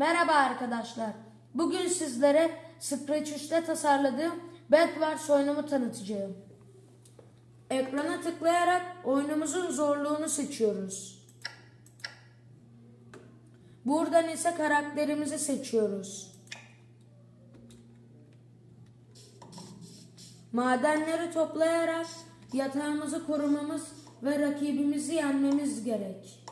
Merhaba arkadaşlar. Bugün sizlere Scratch 3'te tasarladığım Bedwars oyunumu tanıtacağım. Ekrana tıklayarak oyunumuzun zorluğunu seçiyoruz. Buradan ise karakterimizi seçiyoruz. Madenleri toplayarak yatağımızı korumamız ve rakibimizi yenmemiz gerek.